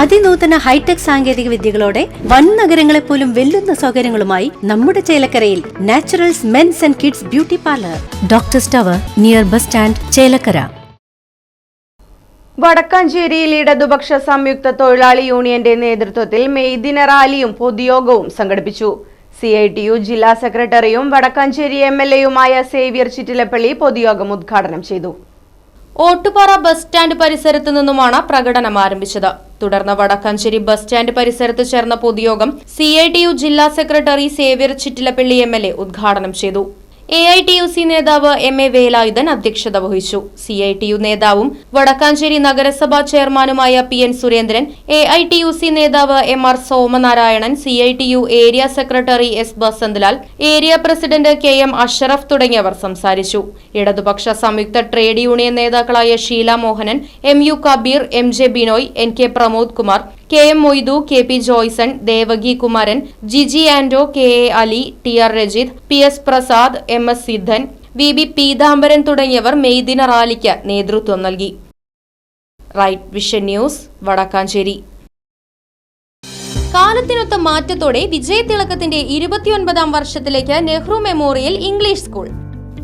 അതിനൂതന hi tech സാങ്കേതിക വിദ്യകളോടെ വൻ നഗരങ്ങളെ പോലും വെല്ലുന്ന സൗകര്യങ്ങളുമായി നമ്മുടെ ചേലക്കരയിൽ Naturals men's and kids beauty parlour. Doctor സ്റ്റവർ near bus stand Chelakkara. വടക്കാഞ്ചേരിയിൽ ഇടതുപക്ഷ സംയുക്ത തൊഴിലാളി യൂണിയന്റെ നേതൃത്വത്തിൽ മെയ് ദിന റാലിയും പൊതുയോഗവും സംഘടിപ്പിച്ചു. സി ഐ ടി യു ജില്ലാ സെക്രട്ടറിയും വടക്കാഞ്ചേരി എം എൽ എയുമായ സേവ്യർ ചിറ്റിലപ്പള്ളി പൊതുയോഗം ഉദ്ഘാടനം ചെയ്തു. ഓട്ടുപാറ ബസ് സ്റ്റാൻഡ് പരിസരത്തു നിന്നുമാണ് പ്രകടനം ആരംഭിച്ചത്. തുടർന്ന് വടക്കാഞ്ചേരി ബസ് സ്റ്റാൻഡ് പരിസരത്ത് ചേർന്ന പൊതുയോഗം സി ജില്ലാ സെക്രട്ടറി സേവ്യർ ചിറ്റിലപ്പള്ളി എ ഉദ്ഘാടനം ചെയ്തു A I T U C നേതാവ് എം എ വേലായുധൻ അധ്യക്ഷത വഹിച്ചു. സി ഐ ടി യു നേതാവും വടക്കാഞ്ചേരി നഗരസഭാ ചെയർമാനുമായ P N Surendran A I T U C നേതാവ് M R Somanarayanan C I T U area secretary S Basanthlal area president K M Ashraf തുടങ്ങിയവർ സംസാരിച്ചു. ഇടതുപക്ഷ സംയുക്ത ട്രേഡ് യൂണിയൻ നേതാക്കളായ Sheela Mohanan M U Kabeer M J Binoy N K Pramod Kumar K M Moidu K P Joyson Devaki Kumaran Jiji Ando K A Ali T R Rajith P S Prasad M S Siddhan V B Peethambaran തുടങ്ങിയവർ മെയ്ദിന റാലിക്ക് നേതൃത്വം നൽകി. Right vision news Vadakkanchery. കാലത്തിനൊത്ത മാറ്റത്തോടെ വിജയതിളക്കത്തിന്റെ ഇരുപത്തിയൊൻപതാം വർഷത്തിലേക്ക് Nehru memorial English school.